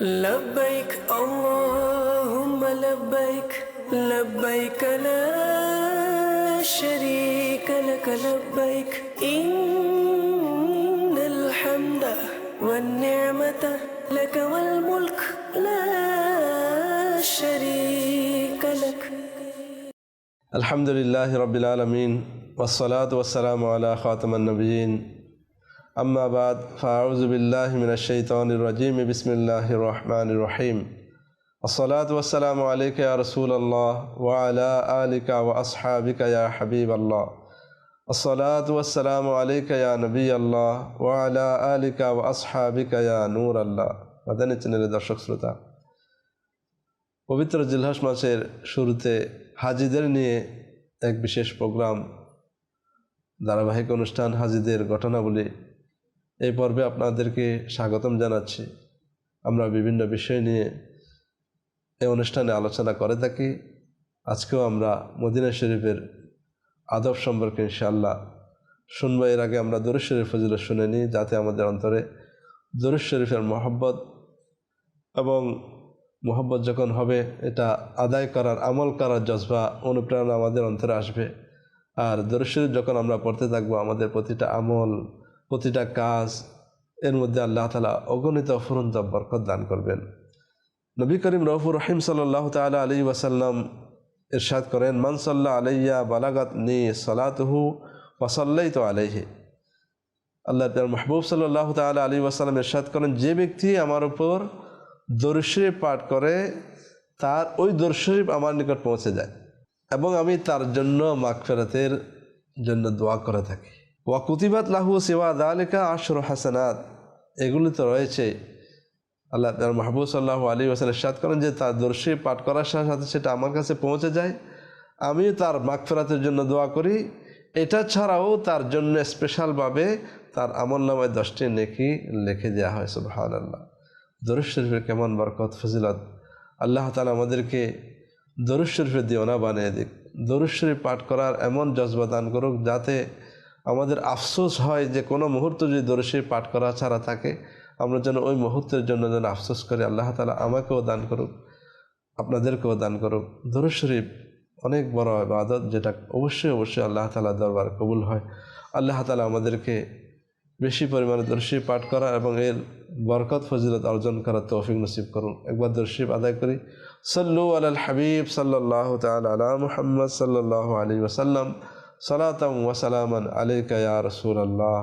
لبيك اللهم لبيك لبيك لا شريك لك لبيك. إن الحمد والنعمة لك والملك لا شريك لك. الحمد لله رب العالمين والصلاة والسلام على خاتم النبيين আম্মাবাদ বাদ ফাউজবিল্লাহ মিনাশাইতানির রাজিম বিসমিল্লাহ রহমান রহিম। আসলাত ওয়াসালাম আলিকা রসুল আল্লাহ ওয়ালা আলিকা ওয়া আসহাবিকা হাবিব আল্লাহ আসলাত ওয়াসালাম আলিকা নবী আল্লাহ ওয়ালা আলিকা ওয়া আসহাবিকা ইয়া নূর আল্লাহ মাদানী চ্যানেলের দর্শক শ্রোতা, পবিত্র জিলহাস মাসের শুরুতে হাজিদের নিয়ে এক বিশেষ প্রোগ্রাম, ধারাবাহিক অনুষ্ঠান হাজিদের ঘটনাবলী এই পর্বে আপনাদেরকে স্বাগতম জানাচ্ছি। আমরা বিভিন্ন বিষয় নিয়ে এই অনুষ্ঠানে আলোচনা করে থাকি। আজকেও আমরা মদিনা শরীফের আদব সম্পর্কে ইনশাল্লাহ শুনব। এর আগে আমরা দরুদ শরীফ ফজিল শুনে নিই, যাতে আমাদের অন্তরে দরুদ শরীফের মহব্বত এবং মোহব্বত যখন হবে, এটা আদায় করার, আমল করার জজবা, অনুপ্রেরণা আমাদের অন্তরে আসবে। আর দর্শক যখন আমরা পড়তে থাকব, আমাদের প্রতিটা আমল প্রতিটা কাজ এর মধ্যে আল্লাহ তালা অগণিত ফুরন্ত বরকত দান করবেন। নবী করিম রফুর রহিম সাল্লাহ তালা আলী ওয়াসাল্লাম ইরশাদ করেন মানসাল্লাহ আলাইয়া বালাগাত নি সালাতহু ওয়াসাল্লাই তো আলাইহি। আল্লাহ তার মাহবুব সাল্লাহ তালা আলী ওয়াসাল্লাম ইরশাদ করেন, যে ব্যক্তি আমার উপর দর্শরীফ পাঠ করে, তার ওই দর্শরীফ আমার নিকট পৌঁছে যায় এবং আমি তার জন্য মাগফেরাতের জন্য দোয়া করে থাকি। ওয়া কুতিবাত লাহু সেওয়া দালিকা আশর হাসানাত। এগুলি তো রয়েছে। আল্লাহ তার মাহবুব সাল্লাহ আলী ওসাল সাদ করেন যে তার দর্শী পাঠ করার সাথে সাথে সেটা আমার কাছে পৌঁছে যায়। আমি তার মাগফেরাতের জন্য দোয়া করি। এটা ছাড়াও তার জন্য স্পেশালভাবে তার আমল নামায় দশটি নেকি লিখে দেওয়া হয় সুবহান আল্লাহ দরুদ শরীফের কেমন বরকত, ফজিলত। আল্লাহ তালা আমাদেরকে দরুদ শরীফের দিওনা বানিয়ে দিক। দরুদ শরীফ পাঠ করার এমন জজবা দান করুক যাতে আমাদের আফসোস হয় যে কোনো মুহূর্ত যদি দরুদ শরীফ পাঠ করা ছাড়া থাকে, আমরা যেন ওই মুহূর্তের জন্য যেন আফসোস করি, আল্লাহ তালা আমাকেও দান করুক, আপনাদেরকেও দান করুক। দরুদ অনেক বড় আবাদত যেটা অবশ্যই অবশ্যই আল্লাহ তালা দরবার কবুল হয়। আল্লাহ তালা আমাদেরকে বেশি পরিমাণে দর্শী পাঠ করা এবং এর বরকত, ফজিলত অর্জন করার তৌফিক নসিব করুন। একবার দর্শী আদায় করি। সল্লু আল হাবিব সাল্লাহ তাল আলা মুহাম্মদ সাল্লাহ আলী ওসাল্লাম সালাতাম ওয়াসালামান আলাইকা ইয়া রসুল আল্লাহ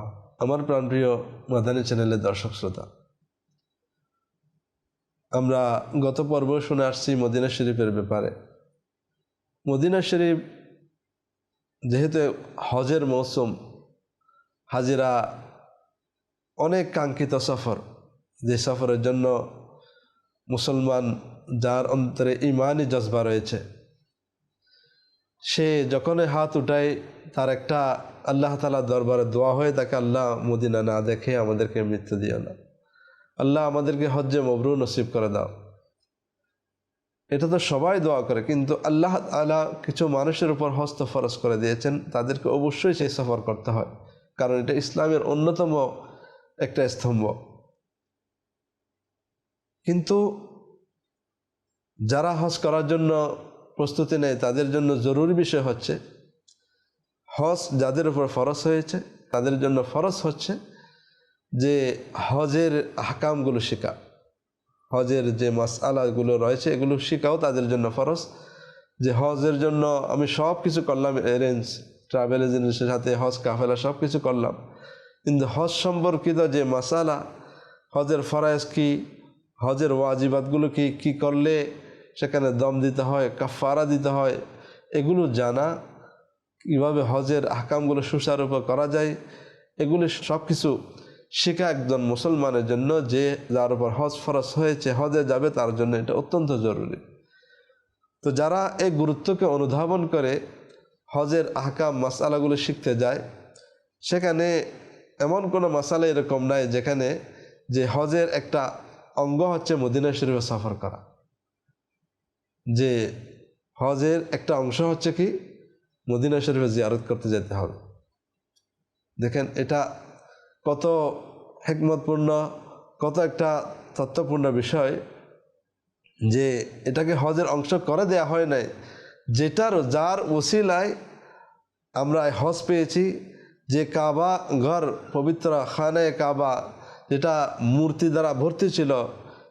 আমার প্রাণপ্রিয় মাদানী চ্যানেলের দর্শক শ্রোতা, আমরা গত পর্ব শুনে আসছি মদিনা শরীফের ব্যাপারে। মদিনা শরীফ যেহেতু হজের মৌসুম, হাজিরা অনেক কাঙ্ক্ষিত সফর। যে সফরের জন্য মুসলমান যার অন্তরে ইমানই জজবা রয়েছে। সে যখনই হাত উঠায়, তার একটা আল্লাহ তালা দরবারে দোয়া হয়ে তাকে আল্লাহ মদিনা না দেখে আমাদেরকে মৃত্যু দিও না। আল্লাহ আমাদেরকে হজ্জে মবরু নসিব করে দাও। এটা তো সবাই দোয়া করে, কিন্তু আল্লাহ আলা কিছু মানুষের উপর হস্ত ফরজ করে দিয়েছেন, তাদেরকে অবশ্যই সেই সফর করতে হয়, কারণ এটা ইসলামের অন্যতম একটা স্তম্ভ। কিন্তু যারা হজ করার জন্য প্রস্তুতি নেয়, তাদের জন্য জরুরি বিষয় হচ্ছে হজ যাদের উপর ফরজ হয়েছে, তাদের জন্য ফরজ হচ্ছে যে হজের হাকামগুলো শেখা হজের যে মাসালাগুলো রয়েছে, এগুলো শেখাও, তাদের জন্য ফরজ। যে হজের জন্য আমি সব কিছু করলাম অ্যারেঞ্জ ট্রাভেল এজেন্সির সাথে হজ, কাফেলা সব কিছু করলাম। কিন্তু হজ সম্পর্কিত যে মাসালা হজের ফরায়েজ কি, হজের ওয়াজিবাতগুলো কি কি করলে সেখানে দম দিতে হয় কাফারা দিতে হয়। এগুলো জানা কীভাবে হজের হাকামগুলো সুচারূপে করা যায়, এগুলি সব কিছু শেখা একজন মুসলমানের জন্য যে যার উপর হজ ফরজ হয়েছে, হজে যাবে তার জন্য এটা অত্যন্ত জরুরি। তো যারা এই গুরুত্বকে অনুধাবন করে হজের আহকাম মাসালাগুলো শিখতে যায়, সেখানে এমন কোনো মশালা এরকম নাই যেখানে যে হজের একটা অঙ্গ হচ্ছে মদিনা শরীফে সফর করা। যে হজের একটা অংশ হচ্ছে কি মদিনা শরীফে জিয়ারত করতে যেতে হবে। দেখেন এটা কত হেকমতপূর্ণ, কত একটা তত্ত্বপূর্ণ বিষয় যে এটাকে হজের অংশ করে দেয়া হয় নাই, যেটার যার ওসিলায় আমরা হজ পেয়েছি, যে কাবা ঘর পবিত্র খানে কাবা যেটা মূর্তি দ্বারা ভর্তি ছিল,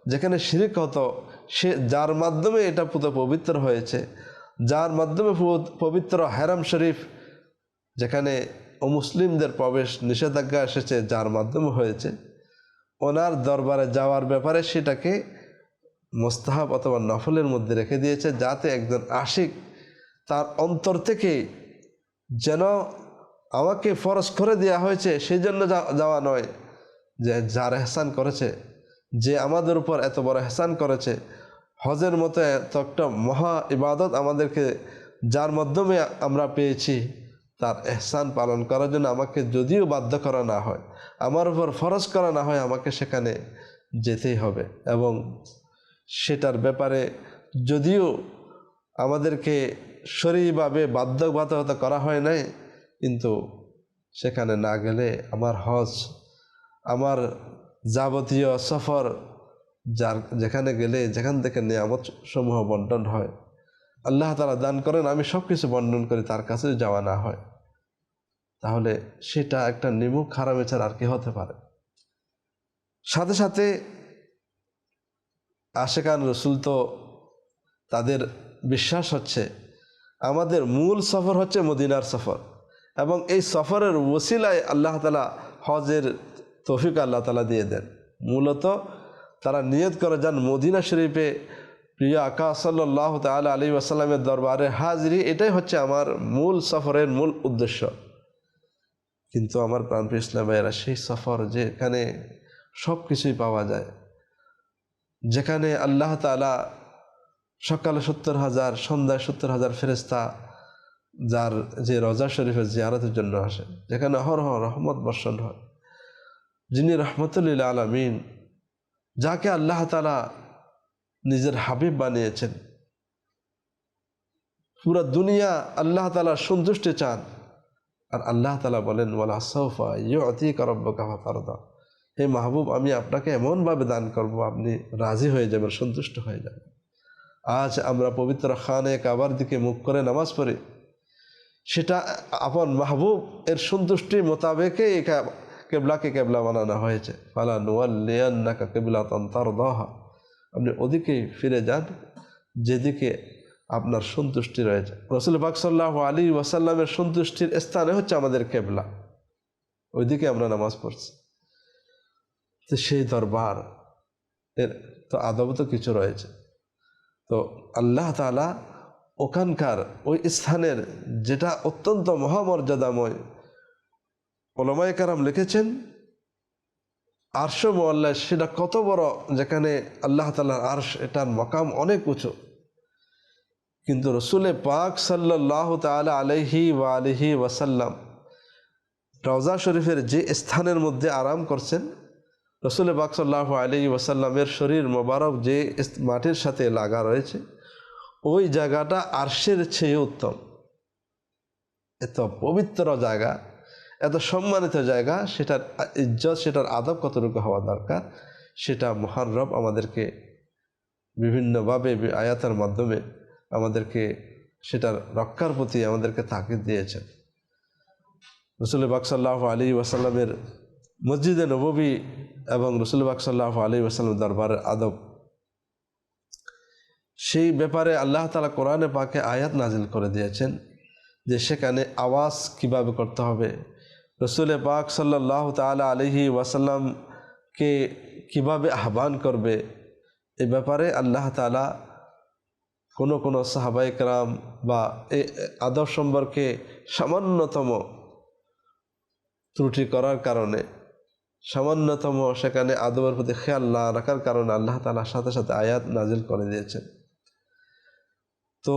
যেখানে শিরিক হতো সে যার মাধ্যমে এটা পুরো পবিত্র হয়েছে, যার মাধ্যমে পবিত্র হ্যারাম শরীফ, যেখানে অমুসলিমদের প্রবেশ নিষেধাজ্ঞা এসেছে, যার মাধ্যমে হয়েছে, ওনার দরবারে যাওয়ার ব্যাপারে সেটাকে মোস্তাহাব অথবা নফলের মধ্যে রেখে দিয়েছে, যাতে একজন আশিক তার অন্তর থেকে যেন আমাকে ফরজ করে দেওয়া হয়েছে সেই জন্য যাওয়া নয়, যে যার এহসান করেছে। যে আমাদের উপর এত বড় হেসান করেছে। হজের মতো এত একটা মহা ইবাদত আমাদেরকে, যার মাধ্যমে আমরা পেয়েছি, তার এহসান পালন করার জন্য আমাকে যদিও বাধ্য করা না হয়, আমার উপর ফরজ করা না হয়, আমাকে সেখানে যেতেই হবে। এবং সেটার ব্যাপারে যদিও আমাদেরকে শরীরভাবে বাধ্যবাধকতা করা হয় নাই, কিন্তু সেখানে না গেলে আমার হজ, আমার যাবতীয় সফর যার যেখানে গেলে যেখান থেকে নিয়ামত সমূহ বন্টন হয়, আল্লাহ তালা দান করেন, আমি সব কিছু বন্টন করি, তার কাছে যাওয়া না হয়। তাহলে সেটা একটা নিমুখ হারামে ছাড়া আর কি হতে পারে? সাথে সাথে আশেকান রসুল তো তাদের বিশ্বাস হচ্ছে, আমাদের মূল সফর হচ্ছে মদিনার সফর এবং এই সফরের ওসিলায় আল্লাহ তালা হজের তৌফিক আল্লাহ তালা দিয়ে দেন। মূলত তারা নিয়ত করে যান মদিনা শরীফে প্রিয় আকা সাল্লাহ তাল আলী আসাল্লামের দরবারে হাজরি, এটাই হচ্ছে আমার মূল সফরের মূল উদ্দেশ্য। কিন্তু আমার প্রাণপ্রিয় ইসলাম ভাইয়েরা, সেই সফর যেখানে সব কিছুই পাওয়া যায়, যেখানে আল্লাহ তালা সকালে সত্তর হাজার, সন্ধ্যায় সত্তর হাজার ফেরেস্তা যার যে রজা শরীফের জিয়ারতের জন্য আসে, যেখানে অহরহ রহমত বর্ষণ হয়। যিনি রহমতুল্লিল আলমিন, যাকে আল্লাহ তালা নিজের হাবিব বানিয়েছেন। পুরো দুনিয়া আল্লাহ তালা সন্তুষ্টি চান। আর আল্লাহ তালা বলেন ওলা সৌফা ইয়ে অতি করব্য কাহা ফারদা হে মাহবুব, আমি আপনাকে এমনভাবে দান করব, আপনি রাজি হয়ে যাবেন, সন্তুষ্ট হয়ে যাবেন। আজ আমরা পবিত্র খানে কাবার দিকে মুখ করে নামাজ পড়ি। সেটা আপন মাহবুব এর সন্তুষ্টি মোতাবেকে কেবলাকে কেবলা বানানো হয়েছে। ফালা নুয়াল্লিয়ান্নাকা কেবলা তন্তার দহা আপনি ওদিকেই ফিরে যান, যেদিকে আপনার সন্তুষ্টি রয়েছে। রসুল পাক সাল্লাহ আলী ওয়াসাল্লামের সন্তুষ্টির স্থানে হচ্ছে আমাদের কেবলা। ওইদিকে আমরা নামাজ পড়ছি। তো সেই দরবার, এর তো আদব তো কিছু রয়েছে। তো আল্লাহ তালা ওখানকার ওই স্থানের যেটা অত্যন্ত মহামর্যাদাময় ওলমায় কারাম লিখেছেন আরশ মোয়াল্লা সেটা কত বড়, যেখানে আল্লাহ তালার আরশ, এটার মকাম অনেক উঁচু। কিন্তু রসুলে পাক সাল্লাহ তালা আলহি ওয়া আলহি ওয়াসাল্লাম রওজা শরীফের যে স্থানের মধ্যে আরাম করছেন, রসুল পাক সাল্লাহ আলী ওয়াসাল্লামের শরীর মোবারক যে মাটির সাথে লাগা রয়েছে, ওই জায়গাটা আরশের চেয়ে উত্তম। এত পবিত্র জায়গা। এত সম্মানিত জায়গা, সেটার ইজ্জত, সেটার আদব কতটুকু হওয়া দরকার, সেটা মহান রব আমাদেরকে বিভিন্নভাবে, আয়াতের মাধ্যমে আমাদেরকে সেটার রক্ষার প্রতি আমাদেরকে তাকিদ দিয়েছেন। রসুল বাকসাল্লাহ আলী ওয়াসাল্লামের মসজিদে নববী এবং রসুল বাকসাল্লাহ আলী ওয়াসাল্লাম দরবারের আদব। সেই ব্যাপারে আল্লাহ তালা কোরআনে পাকে আয়াত নাজিল করে দিয়েছেন যে সেখানে আওয়াজ কীভাবে করতে হবে রসুল পাক সাল্লাহ তালা আলহি ওয়াসাল্লামকে কীভাবে আহ্বান করবে এ ব্যাপারে আল্লাহ তালা কোনো কোনো সাহাবাইকরাম বা এ আদব সম্পর্কে সামান্যতম ত্রুটি করার কারণে, সামান্যতম সেখানে আদবের প্রতি খেয়াল না রাখার কারণে আল্লাহ তালার সাথে সাথে আয়াত নাজিল করে দিয়েছেন। তো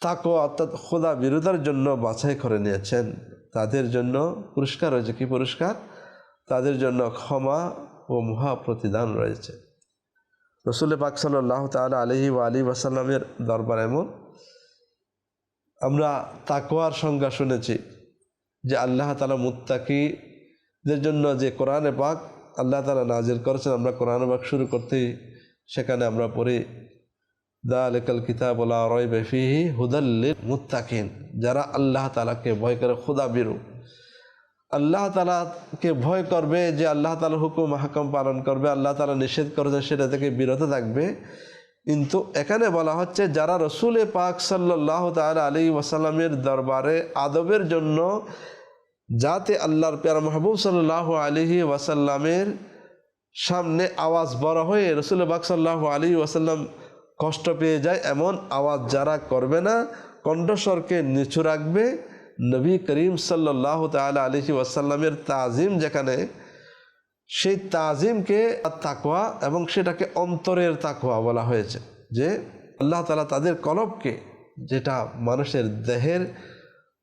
তাকো অর্থাৎ খোদা বিরোধার জন্য বাছাই করে নিয়েছেন। তাদের জন্য পুরস্কার রয়েছে। কি পুরস্কার? তাদের জন্য ক্ষমা ও মহা প্রতিদান রয়েছে। রসুল পাক সাল্লাহ তালা আলহি ও আলী ওয়াসাল্লামের দরবার এমন। আমরা তাকোয়ার সংজ্ঞা শুনেছি যে আল্লাহ তালা মুত্তাকিদের জন্য যে কোরআনে পাক আল্লাহ তালা নাজির করেছেন, আমরা কোরআন পাক শুরু করতেই সেখানে আমরা পড়ি। দা আলেকাল কিতাব রয় বেফিহি হুদাল্লিল মুত্তাকিন যারা আল্লাহ তালাকে ভয় করে, খুদা বিরু আল্লাহ তালাকে ভয় করবে যে আল্লাহ তালার হুকুম হাকম পালন করবে, আল্লাহ তালা নিষেধ করেছে, সেটা থেকে বিরত থাকবে। কিন্তু এখানে বলা হচ্ছে, যারা রসুল পাক সাল্লাহ তাল আলী ওয়াসাল্লামের দরবারে আদবের জন্য যাতে আল্লাহর পেয়ার মাহবুব সাল্লাহ আলহি ওয়াসাল্লামের সামনে আওয়াজ বড় হয়ে রসুল পাক সাল্লাহ আলী ওয়াসাল্লাম কষ্ট পেয়ে যায় এমন আওয়াজ যারা করবে না, কণ্ঠস্বরকে নিচু রাখবে। নবী করিম সাল্লাহ তাল আলহি ওয়াসাল্লামের তাজিম যেখানে, সেই তাজিমকে তাকোয়া এবং সেটাকে অন্তরের তাকোয়া বলা হয়েছে। যে আল্লাহ তালা তাদের কলবকে, যেটা মানুষের দেহের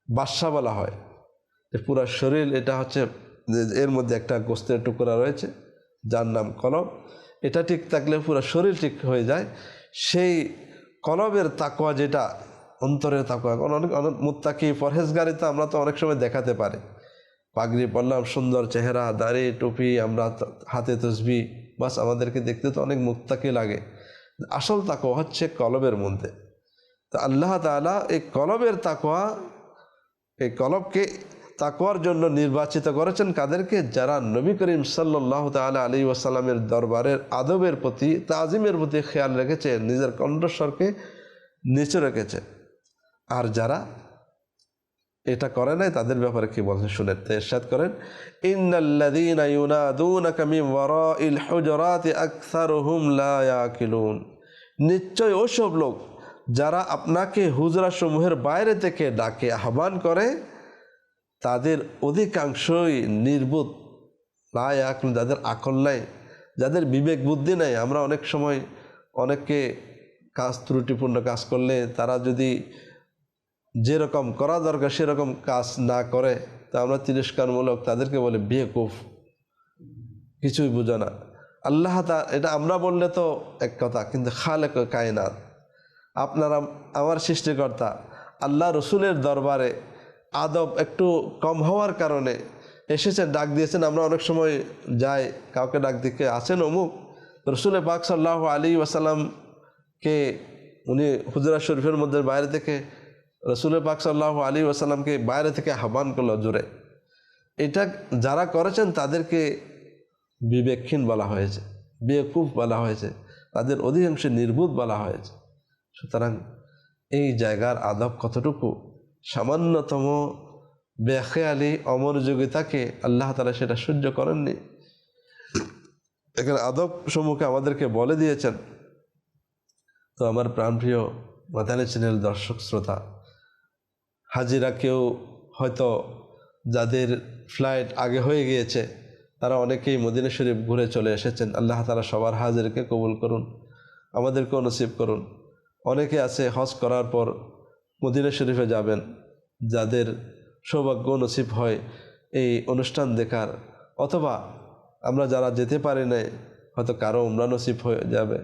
বাসা বলা হয়, যে পুরা শরীর, এটা হচ্ছে এর মধ্যে একটা গোস্তের টুকরা রয়েছে, যার নাম কলব। এটা ঠিক থাকলে পুরো শরীর ঠিক হয়ে যায়। সেই কলবের তাকোয়া যেটা, অন্তরের তাকোয়া অনেক অনেক মুত্তাকি পরহেজগারি তো আমরা তো অনেক সময় দেখাতে পারি। পাগড়ি পরলাম, সুন্দর চেহারা, দাড়ি, টুপি, আমরা হাতে তসবি, বাস আমাদেরকে দেখতে তো অনেক মুক্তাকি লাগে। আসল তাকোয়া হচ্ছে কলবের মধ্যে। তো আল্লাহ তালা এই কলবের তাকোয়া এই কলবকে তাকোয়ার জন্য নির্বাচিত করেছেন কাদেরকে? যারা নবী করিম সাল্লাহ তালা আলী ওয়াসাল্লামের দরবারের আদবের প্রতি, তাজিমের প্রতি খেয়াল রেখেছে, নিজের কণ্ঠস্বরকে নিচে রেখেছে। আর যারা এটা করে নাই, তাদের ব্যাপারে কি বলছেন? শুনে এরশাদ করেন ইয়াকিলুন। নিশ্চয় ওসব লোক যারা আপনাকে হুজরা সমূহের বাইরে থেকে ডাকে, আহ্বান করে তাদের অধিকাংশই নির্বোধ। লা ইয়াকিলুন যাদের আকল নাই, যাদের বিবেক বুদ্ধি নাই, আমরা অনেক সময় অনেককে কাজ ত্রুটিপূর্ণ কাজ করলে তারা যদি যেরকম করা দরকার সেরকম কাজ না করে, তা আমরা তিরস্কারমূলক তাদেরকে বলে বেকুফ। কিছুই বুঝো না। আল্লাহ তা, এটা আমরা বললে তো এক কথা, কিন্তু খালে কায়নাত। আপনারা, আমার সৃষ্টিকর্তা, আল্লাহ রসুলের দরবারে আদব একটু কম হওয়ার কারণে এসেছেন, ডাক দিয়েছেন। আমরা অনেক সময় যাই, কাউকে ডাক দিকে আছেন অমুক? রসুল পাক সাল্লাহ আলী ওয়াসাল্লামকে উনি হুজরা শরীফের মধ্যে বাইরে থেকে রসুল পাক সাল্লাহ আলী ওয়াসাল্লামকে বাইরে থেকে আহ্বান করল জোরে। এটা যারা করেছেন তাদেরকে বিবেকহীন বলা হয়েছে বেকুফ বলা হয়েছে, তাদের অধিকাংশে নির্বুধ বলা হয়েছে। সুতরাং এই জায়গার আদব কতটুকু সামান্যতম বেখেয়ালি অমনোযোগিতাকে আল্লাহ তালা সেটা সহ্য করেননি। এখানে আদব সমূহকে আমাদেরকে বলে দিয়েছেন। তো আমার প্রাণপ্রিয় মাদানী চ্যানেল দর্শক শ্রোতা, হাজিরা কেউ হয়তো যাদের ফ্লাইট আগে হয়ে গিয়েছে, তারা অনেকেই মদিনা শরীফ ঘুরে চলে এসেছেন। আল্লাহ তালা সবার হাজিরকে কবুল করুন, আমাদেরকেও নসিব করুন। অনেকে আছে হজ করার পর মদিনা শরীফে যাবেন, যাদের সৌভাগ্য নসিব হয় এই অনুষ্ঠান দেখার। অথবা আমরা যারা যেতে পারি নাই, হয়তো কারও উমরা নসিব হয়ে যাবে,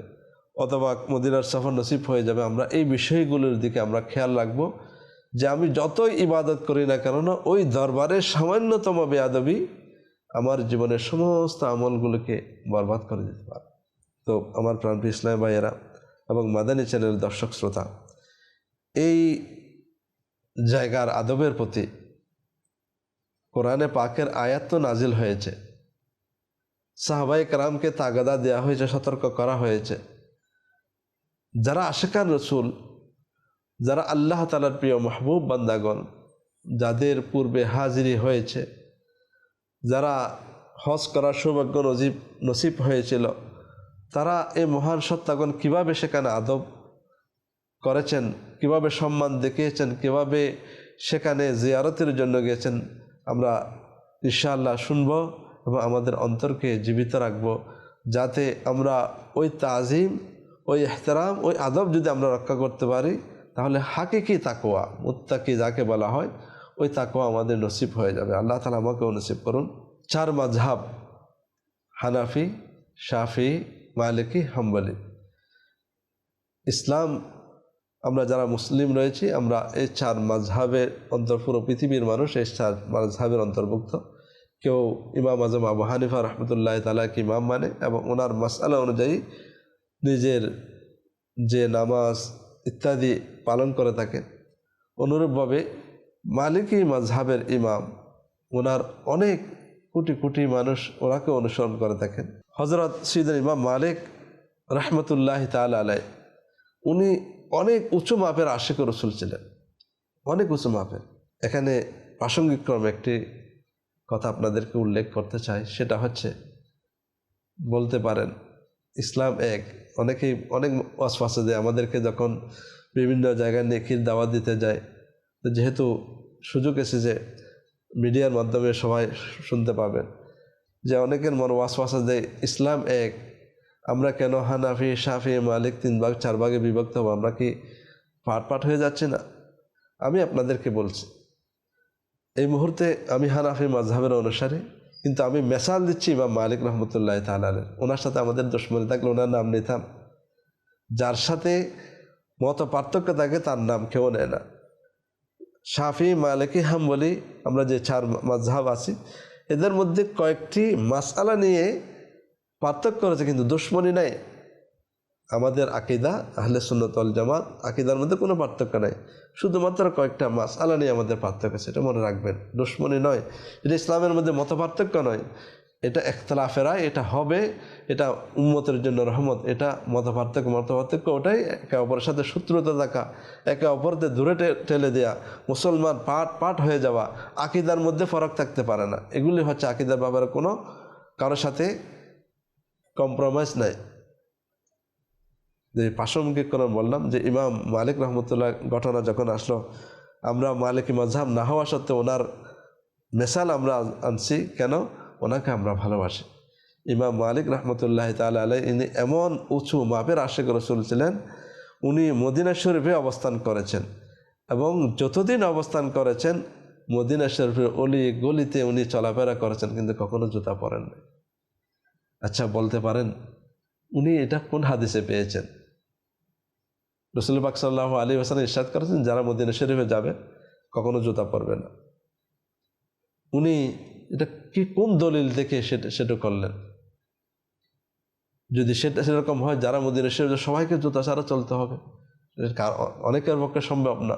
অথবা মদিনার সফর নসিব হয়ে যাবে। আমরা এই বিষয়গুলোর দিকে আমরা খেয়াল রাখব যে আমি যতই ইবাদত করি না কেন, ওই দরবারের সামান্যতম বেয়াদবি আমার জীবনের সমস্ত আমলগুলোকে বরবাদ করে দিতে পারে। তো আমার প্রাণপ্রিয় ইসলাম ভাইয়েরা এবং মাদানী চ্যানেল দর্শক শ্রোতা এই জায়গার আদবের প্রতি কোরআনে পাকের আয়াত তো নাজিল হয়েছে। সাহবাই কারামকে তাগাদা দেওয়া হয়েছে, সতর্ক করা হয়েছে। যারা আশেকার রসুল, যারা আল্লাহ তালার প্রিয় মাহবুব বান্দাগণ, যাদের পূর্বে হাজিরি হয়েছে, যারা হজ করার সৌভাগ্য নজিব, নসিব হয়েছিল, তারা এই মহান সত্তাগণ কীভাবে সেখানে আদব করেছেন, কীভাবে সম্মান দেখিয়েছেন, কীভাবে সেখানে জিয়ারতের জন্য গিয়েছেন, আমরা ইনশাআল্লাহ শুনব এবং আমাদের অন্তরকে জীবিত রাখব, যাতে আমরা ওই তাজিম, ওই এহতারাম, ওই আদব যদি আমরা রক্ষা করতে পারি, তাহলে হাকিকি তাকোয়া মুত্তাকি যাকে বলা হয়, ওই তাকোয়া আমাদের নসিব হয়ে যাবে। আল্লাহ তালা আমাকেও নসিব করুন। চার মাঝহাব হানাফি, শাফি, মালিকি, হাম্বলি। ইসলাম আমরা যারা মুসলিম রয়েছি, আমরা এই চার মাঝহাবের অন্তর, পুরো পৃথিবীর মানুষ এই চার মাঝহাবের অন্তর্ভুক্ত। কেউ ইমাম আজম আবু হানিফা রহমতুল্লাহ তালাকে ইমাম মানে এবং ওনার মাসালা অনুযায়ী নিজের যে নামাজ ইত্যাদি পালন করে থাকেন। অনুরূপভাবে মালিকি মাঝহাবের ইমাম, ওনার অনেক কোটি কোটি মানুষ ওনাকে অনুসরণ করে থাকেন। হজরত সিদ্দিন ইমাম মালিক রহমতুল্লাহ তাল আলাই উনি অনেক উঁচু মাপের আশিক রসুল ছিলেন। অনেক উঁচু মাপের। এখানে প্রাসঙ্গিক ক্রমে একটি কথা আপনাদেরকে উল্লেখ করতে চাই, সেটা হচ্ছে, বলতে পারেন, ইসলাম এক, অনেকেই অনেক ওয়াসফাসে দেয়, আমাদেরকে যখন বিভিন্ন জায়গায় নেকির দাওয়াত দিতে যায়, তো যেহেতু সুযোগ এসেছে মিডিয়ার মাধ্যমে সবাই শুনতে পাবেন, যে অনেকের মন ওয়াসফাসা দেয়, ইসলাম এক আমরা কেন হানাফি সাফি মালিক, তিন ভাগ, চার ভাগে বিভক্ত হব? আমরা কি পাট পাট হয়ে যাচ্ছি না? আমি আপনাদেরকে বলছি, এই মুহূর্তে আমি হানাফি মাঝহাবের অনুসারে, কিন্তু আমি মেসাল দিচ্ছি বা মালিক রহমতুল্লাহ তালের ওনার সাথে আমাদের দুশ্মনী থাকলে ওনার নাম নিতাম। যার সাথে মত পার্থক্য থাকে, তার নাম কেউ নেয় না। শাফি, মালিকি হাম বলি আমরা যে চার মাঝহাব আছি, এদের মধ্যে কয়েকটি মাসালা নিয়ে পার্থক্য রয়েছে কিন্তু দুশ্মনী নাই। আমাদের আকিদা, আহলে সুন্নতল জামাত, আকিদার মধ্যে কোনো পার্থক্য নাই। শুধুমাত্র কয়েকটা মাস আলা নিয়ে আমাদের পার্থক্য সেটা মনে রাখবেন। দুশ্মনী নয়, এটা ইসলামের মধ্যে মত পার্থক্য নয়। এটা একতলাফেরায় এটা হবে, এটা উম্মতের জন্য রহমত, এটা মত পার্থক্য মত পার্থক্য ওটাই একে অপরের সাথে শত্রুতা থাকা একে অপরদের দূরে ঠেলে দেওয়া মুসলমান পাট পাট হয়ে যাওয়া, আকিদার মধ্যে ফরক থাকতে পারে না। এগুলি হচ্ছে আকিদার ব্যাপারে কোনো কারোর সাথে কম্প্রোমাইজ নাই। যে প্রাসঙ্গিককরণ বললাম যে ইমাম মালিক রহমতুল্লাহ ঘটনা যখন আসলো, আমরা মালিক মজহাব না হওয়া সত্ত্বেও ওনার মেশাল আমরা আনছি, কেন? ওনাকে আমরা ভালোবাসি। ইমাম মালিক রহমতুল্লাহ তালা আলাই ইনি এমন উঁচু মাপের আশেক রসুল ছিলেন, উনি মদিনা শরীফে অবস্থান করেছেন এবং যতদিন অবস্থান করেছেন, মদিনা শরীফের অলি গলিতে উনি চলাফেরা করেছেন, কিন্তু কখনো জুতা পরেন নাই আচ্ছা বলতে পারেন, উনি এটা কোন হাদিসে পেয়েছেন? রসুল পাক সাল্লাহ আলী হাসান ইরশাদ করেছেন, যারা মদিনা শরীফে যাবে, কখনো জুতা পরবে না। উনি এটা কি, কোন দলিল দেখে সেটা সেটা করলেন? যদি সেটা সেরকম হয়, যারা মদিনা শরীফে সবাইকে জুতা ছাড়া চলতে হবে। অনেকের পক্ষে সম্ভব না।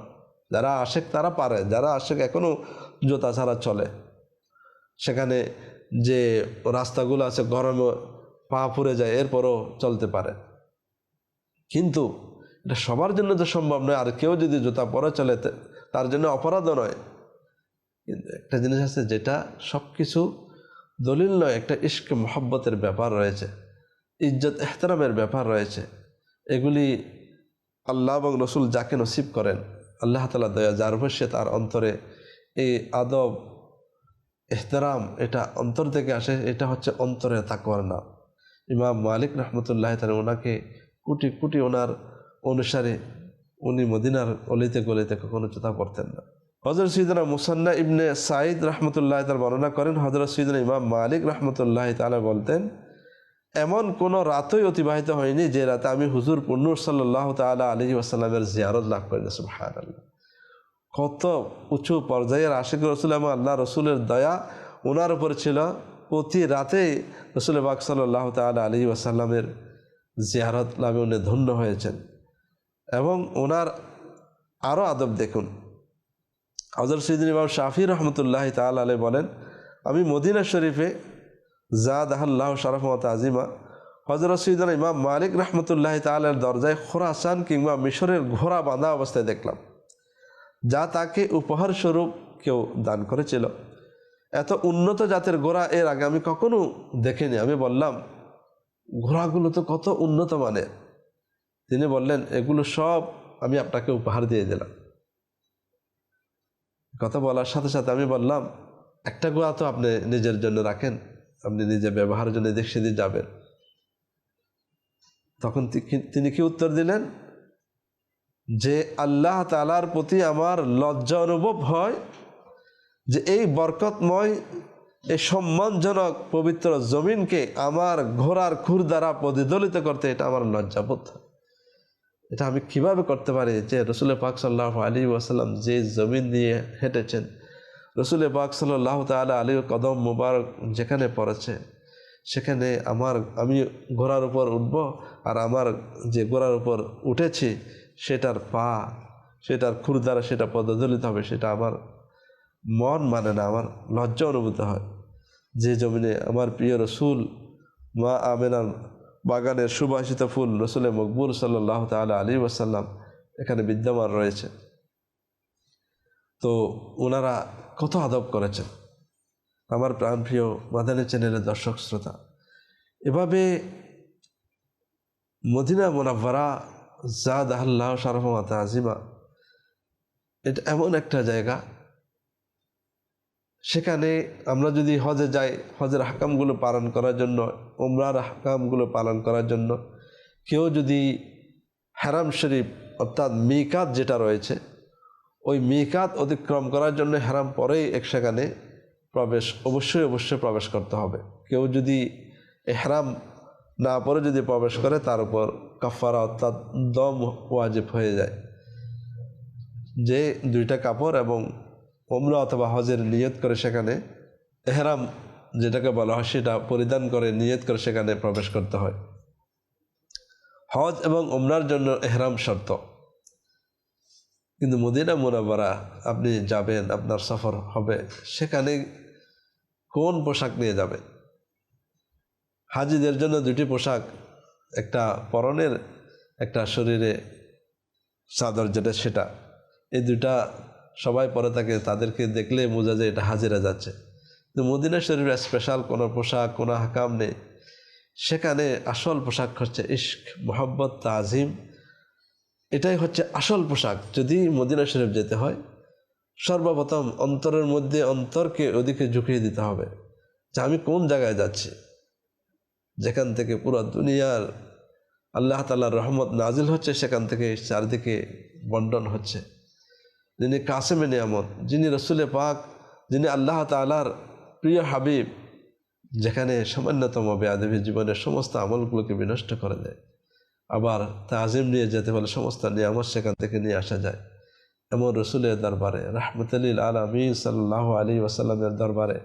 যারা আশেক, তারা পারে, যারা আশেক এখনও জুতা ছাড়া চলে। সেখানে যে রাস্তাগুলো আছে, গরমে পা পুড়ে যায়, এরপরও চলতে পারে। কিন্তু এটা সবার জন্য তো সম্ভব নয়, আর কেউ যদি জুতা পরে চলে তার জন্য অপরাধও নয়। কিন্তু একটা জিনিস আছে যেটা সব কিছু দলিল নয়, একটা ইস্ক মহব্বতের ব্যাপার রয়েছে, ইজ্জত এহতারামের ব্যাপার রয়েছে। এগুলি আল্লাহ এবং রসুল যাকে নসিব করেন, আল্লাহ তালা দয়া, যার বসে তার অন্তরে এই আদব এহতারাম, এটা অন্তর থেকে আসে, এটা হচ্ছে অন্তরে তাকওয়ার নাম। ইমাম মালিক রহমতুল্লাহ তালা ওনাকে কোটি কোটি ওনার অনুসারে উনি মদিনার অলিতে গলিতে কখনো চোতা পড়তেন না। হজরত সৈদনা মুসান্না ইবনে সাইদ রহমতুল্লাহ তার বর্ণনা করেন হজরত সৈদনা ইমাম মালিক রহমতুল্লাহ তালা বলতেন, এমন কোনো রাতই অতিবাহিত হয়নি যে রাতে আমি হুজুর পুন্নুর সাল্লাহ তালা আলী আসাল্লামের জিয়ারত লাভ করি সুহান আল্লাহ কত উঁচু পর্যায়ের আশিক রসুল এবং আল্লাহ রসুলের দয়া ওনার উপর ছিল। প্রতি রাতেই রসুল বাক সাল্লাহ তালা আলী আসাল্লামের জিয়ারত লাভে উনি ধন্য হয়েছেন। এবং ওনার আরও আদব দেখুন। হজর সৈদিন ইমাম শাফি রহমতুল্লাহ তাল আলী বলেন, আমি মদিনা শরীফে জাদ আল্লাহ শরফমত আজিমা হজরত সৈদিন ইমাম মালিক রহমতুল্লাহ তালের দরজায় খোরাসান কিংবা মিশরের ঘোড়া বাঁধা অবস্থায় দেখলাম। যা তাকে উপহার স্বরূপ কেউ দান করেছিল। এত উন্নত জাতের ঘোড়া এর আগে আমি কখনো দেখিনি। আমি বললাম ঘোড়াগুলো তো কত উন্নত মানের। তিনি বললেন, এগুলো সব আমি আপনাকে উপহার দিয়ে দিলাম। কথা বলার সাথে সাথে আমি বললাম, একটা গোয়া তো আপনি নিজের জন্য রাখেন। আপনি নিজে ব্যবহারের জন্য দেখ সেদিন যাবেন। তখন তিনি কি উত্তর দিলেন? যে আল্লাহ তালার প্রতি আমার লজ্জা অনুভব হয়, যে এই বরকতময়, এই সম্মানজনক পবিত্র জমিনকে আমার ঘোড়ার খুর দ্বারা প্রতিদলিত করতে এটা আমার লজ্জাবোধ। এটা আমি কীভাবে করতে পারি যে রসুল পাক সাল্লাহ আলী ওয়াসাল্লাম যে জমিন দিয়ে হেঁটেছেন রসুল পাক সাল্লাহ তালা আলী কদম মুবারক যেখানে পড়েছে, সেখানে আমার, আমি ঘোড়ার উপর উঠব আর আমার যে ঘোড়ার উপর উঠেছি সেটার পা, সেটার খুর দ্বারা সেটা পদদলিত হবে, সেটা আমার মন মানে না আমার লজ্জা অনুভূত হয়। যে জমিনে আমার প্রিয় রসুল, মা আমেনার বাগানের সুভাষিত ফুল রসুলে মকবুল সাল্লাহ তালা আলী ওয়াসাল্লাম এখানে বিদ্যমান রয়েছে। তো ওনারা কত আদব করেছেন। আমার প্রাণপ্রিয় মাদানী চ্যানেলের দর্শক শ্রোতা, এভাবে মদিনা মোনাব্বারা জাদ আল্লাহ সারফমাত আজিমা এটা এমন একটা জায়গা, সেখানে আমরা যদি হজে যাই, হজের হাকামগুলো পালন করার জন্য ওমরার হাকামগুলো পালন করার জন্য, কেউ যদি হারাম শরীফ অর্থাৎ মিকাত যেটা রয়েছে, ওই মিকাত অতিক্রম করার জন্য হারাম পরেই এক সেখানে প্রবেশ, অবশ্যই অবশ্যই প্রবেশ করতে হবে। কেউ যদি এহরাম না, পরে যদি প্রবেশ করে, তার উপর কাফারা অর্থাৎ দম ওয়াজিব হয়ে যায়। যে দুইটা কাপড় এবং ওমরা অথবা হজের নিয়ত করে সেখানে এহরাম যেটাকে বলা হয়, সেটা পরিধান করে, নিয়ত করে সেখানে প্রবেশ করতে হয়। হজ এবং ওমরার জন্য এহরাম শর্ত। কিন্তু মদিনা মোনাবারা আপনি যাবেন, আপনার সফর হবে, সেখানে কোন পোশাক নিয়ে যাবেন? হাজিদের জন্য দুটি পোশাক, একটা পরনের, একটা শরীরে চাদর যেটা সেটা। এই দুটা সবাই পরে থাকে, তাদেরকে দেখলে বোঝা যায় এটা হাজিরা যাচ্ছে। কিন্তু মদিনা শরীফের স্পেশাল কোনো পোশাক, কোনো হাকাম নেই। সেখানে আসল পোশাক হচ্ছে ইশক, মোহাব্বত, তাজিম। এটাই হচ্ছে আসল পোশাক। যদি মদিনা শরীফ যেতে হয়, সর্বপ্রথম অন্তরের মধ্যে অন্তরকে ওদিকে ঝুঁকিয়ে দিতে হবে যে আমি কোন জায়গায় যাচ্ছি। যেখান থেকে পুরো দুনিয়ার আল্লাহ তাল্লাহর রহমত নাজিল হচ্ছে, সেখান থেকে চারদিকে বন্টন হচ্ছে। যিনি কাসেমে নিয়ামত, যিনি রসুলে পাক, যিনি আল্লাহ তালার প্রিয় হাবিব, যেখানে সামান্যতম বেয়াদেবী জীবনের সমস্ত আমলগুলোকে বিনষ্ট করে দেয়। আবার তাজিম নিয়ে যেতে হলে সমস্ত নিয়ামত সেখান থেকে নিয়ে আসা যায়। এমন রসুলের দরবারে, রাহমতুল্লিল আলমী সাল্লাহ আলী ওয়াসাল্লামের দরবারে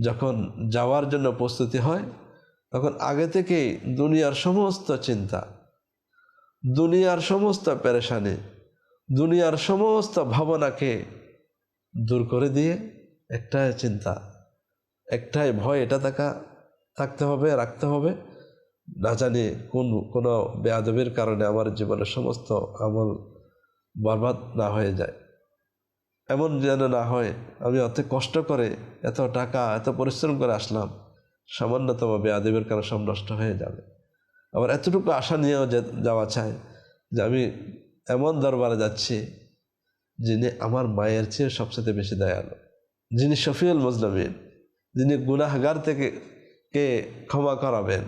যখন যাওয়ার জন্য প্রস্তুতি হয় তখন আগে থেকেই দুনিয়ার সমস্ত চিন্তা, দুনিয়ার সমস্ত পেরেশানি, দুনিয়ার সমস্ত ভাবনাকে দূর করে দিয়ে একটাই চিন্তা, একটাই ভয় এটা থাকা, থাকতে হবে, রাখতে হবে। না জানি কোন, কোনো বেয়াদবির কারণে আমার জীবনের সমস্ত আমল বরবাদ না হয়ে যায়। এমন যেন না হয়, আমি অত কষ্ট করে এত টাকা, এত পরিশ্রম করে আসলাম। সামান্যতম বেয়াদবের কারণে সব নষ্ট হয়ে যাবে। আবার এতটুকু আশা নিয়েও যাওয়া চায় যে আমি এমন দরবারে যাচ্ছি যিনি আমার মায়ের চেয়ে সবচেয়ে বেশি দয়ালু। যিনি শফিউল মজলমিন যিনি গুনাহগার থেকে কে ক্ষমা করাবেন,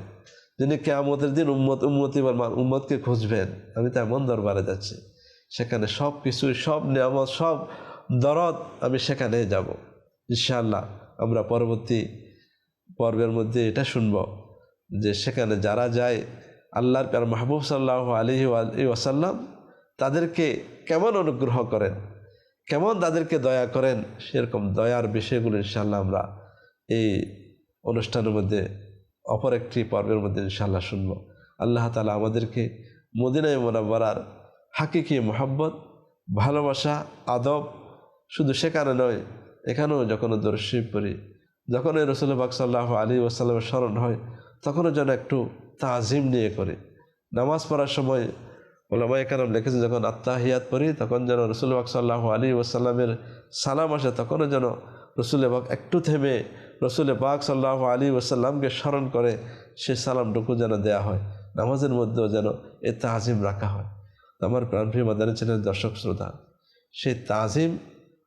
যিনি কেয়ামতের দিন উম্মত, উম্মতি উম্মতকে খুঁজবেন, আমি তো এমন দরবারে যাচ্ছি সেখানে সব কিছুই, সব নিয়ামত, সব দরদ আমি সেখানে যাব। ইনশাআল্লাহ আমরা পরবর্তী পর্বের মধ্যে এটা শুনব, যে সেখানে যারা যায় আল্লাহর প্যার মাহবুব সাল্লাহ আলহি আলী ওয়াসাল্লাম তাদেরকে কেমন অনুগ্রহ করেন? কেমন তাদেরকে দয়া করেন? সেরকম দয়ার বিষয়গুলো ইনশাল্লাহ আমরা এই অনুষ্ঠানের মধ্যে, অপর একটি পর্বের মধ্যে ইনশাল্লাহ শুনব। আল্লাহ তালা আমাদেরকে মদিনায় মোনাব্বরার হাকিকি মোহাব্বত, ভালোবাসা, আদব শুধু সেখানে নয়, এখানেও যখন দর্শী পড়ি যখন এই রসুল বাক সাল্লাহ আলী ওসাল্লামের স্মরণ হয়, তখনও যেন একটু তাজিম নিয়ে করি। নামাজ পড়ার সময় ওলামা একারাম লিখেছে যখন আত্মাহিয়াত পড়ি, তখন যেন রসুল বাক সাল্লাহ আলী ওসাল্লামের সালাম আসে, তখনও যেন রসুল বাক একটু থেমে রসুল পাক সাল্লাহ আলী ওসাল্লামকে স্মরণ করে, সে সালামটুকু যেন দেয়া হয়। নামাজের মধ্যেও যেন এ তাজিম রাখা হয়। আমার প্রাণপ্রিয় মাদানী ছিলেন দর্শক শ্রোতা, সেই তাজিম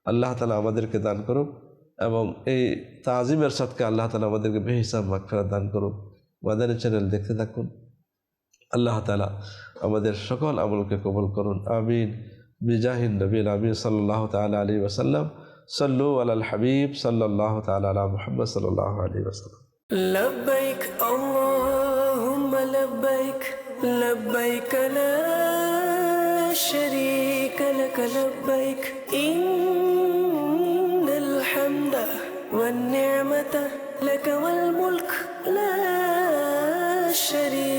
আল্লাহ তালা আমাদেরকে দান করুক। এবং এই তাজিমের সৎকে আল্লাহ তালা আমাদেরকে বেহিসাব মাকফেরা দান করুক মাদানী চ্যানেল দেখতে থাকুন আল্লাহ তালা আমাদের সকল আমলকে কবুল করুন আমিন বিজাহিন নবীন আমিন সাল্লাহ তালা আলী ওসাল্লাম সল্লু আল হাবিব সাল্লাহ তালা আলা মোহাম্মদ সাল্লাহ আলী ওসাল্লাম لبيك اللهم لبيك لبيك لا شريك لك لبيك إن الحمد والنعمة لك والملك لا شريك